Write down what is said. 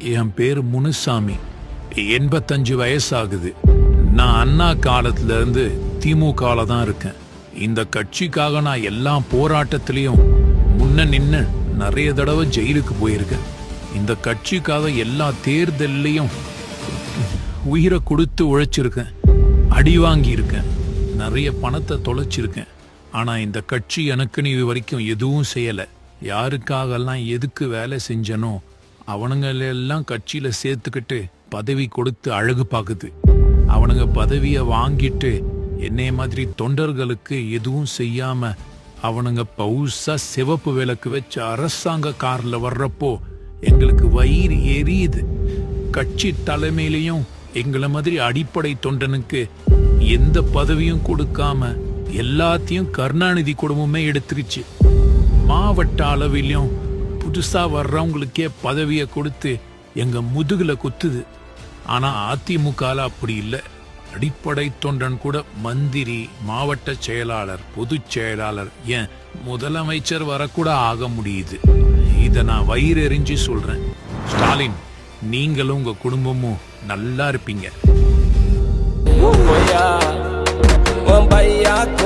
என் பேர் முனுசாமி. எண்பத்தஞ்சு வயசாகுது. நான் அண்ணா காலத்துல இருந்து திமுகல தான் இருக்கேன். இந்த கட்சிக்காக நான் எல்லா போராட்டத்திலையும் முன்ன நின்று நிறைய தடவை ஜெயிலுக்கு போயிருக்கேன். இந்த கட்சிக்காக எல்லா தேர்தல்லையும் உயிரை கொடுத்து உழைச்சிருக்கேன். அடி வாங்கியிருக்கேன். நிறைய பணத்தை தொலைச்சிருக்கேன். ஆனா இந்த கட்சி எனக்குன்னு இது வரைக்கும் எதுவும் செய்யலை. யாருக்காகலாம் எதுக்கு வேலை செஞ்சனோ அவனுங்களெல்லாம் கட்சியில சேர்த்துக்கிட்டு பதவி கொடுத்து அழகு பார்க்குது அவனுங்க பதவியை வாங்கிட்டு என்னைய மாதிரி தொண்டர்களுக்கு எதுவும் செய்யாம அவனுங்க பவுசா சிவப்பு விளக்கு வச்சு அரசாங்க கார்ல வர்றப்போ எங்களுக்கு வயிறு எரியுது. கட்சி தலைமையிலையும் எங்களை மாதிரி அடிப்படை தொண்டனுக்கு எந்த பதவியும் கொடுக்காம எல்லாத்தையும் கருணாநிதி குடும்பமே எடுத்துருச்சு மாவட்ட அளவிலும் புதுசா வர்றவங்களுக்கே பதவியை கொடுத்து எங்க முதுகுல குத்துது. ஆனா அதிமுக அப்படி இல்லை. அடிப்படை தொண்டன் கூட மந்திரி மாவட்ட செயலாளர் பொதுச் செயலாளர் ஏன் முதலமைச்சர் வரக்கூட ஆக முடியுது. இத நான் வயிறெறிஞ்சு எரிஞ்சு சொல்றேன். ஸ்டாலின் நீங்களும் உங்க குடும்பமும் நல்லா இருப்பீங்க. பையா பையா.